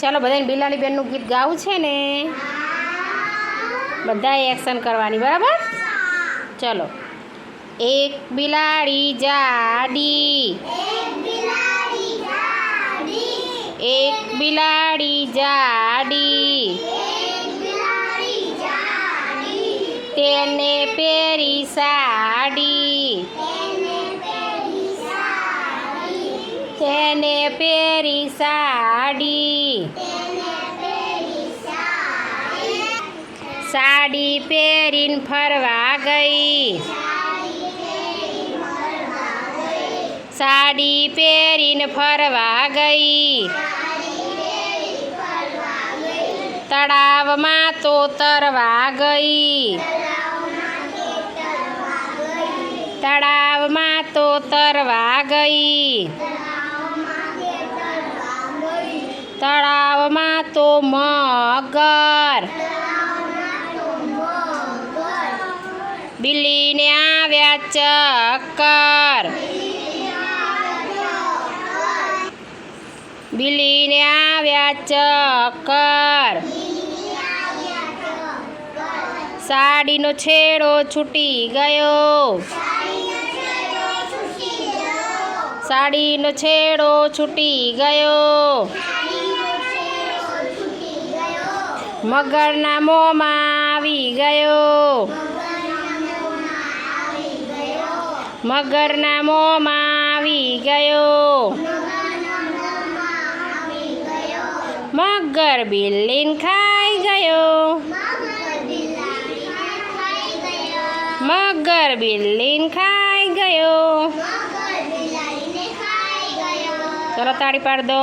ચાલો બધાને બિલાડી બેનનું ગીત ગાવું છે ને. બધાએ એક્શન કરવાની, બરાબર? ચલો. એક બિલાડી જાડી. એક બિલાડી જાડી. તેને પેરી સાડી. તેને પહેરી સાડી. સાડી પહેરીને ફરવા ગઈ. સાડી પહેરીને ફરવા ગઈ. તળાવમાં તો તરવા ગઈ. તળાવમાં તો તરવા ગઈ. તળાવમાં તો મગર. બિલ્લીને આવ્યા ચક્કર. બિલ્લીને આવ્યા ચક્કર. સાડીનો છેડો છૂટી ગયો. સાડીનો છેડો છૂટી ગયો. મગરના મોંમાં આવી ગયો. મગરના મોંમાં આવી ગયો. મગર બિલ્લીન ખાઈ ગયો. મગર બિલ્લીન ખાઈ ગયો. ચલો તાળી પાડ દો.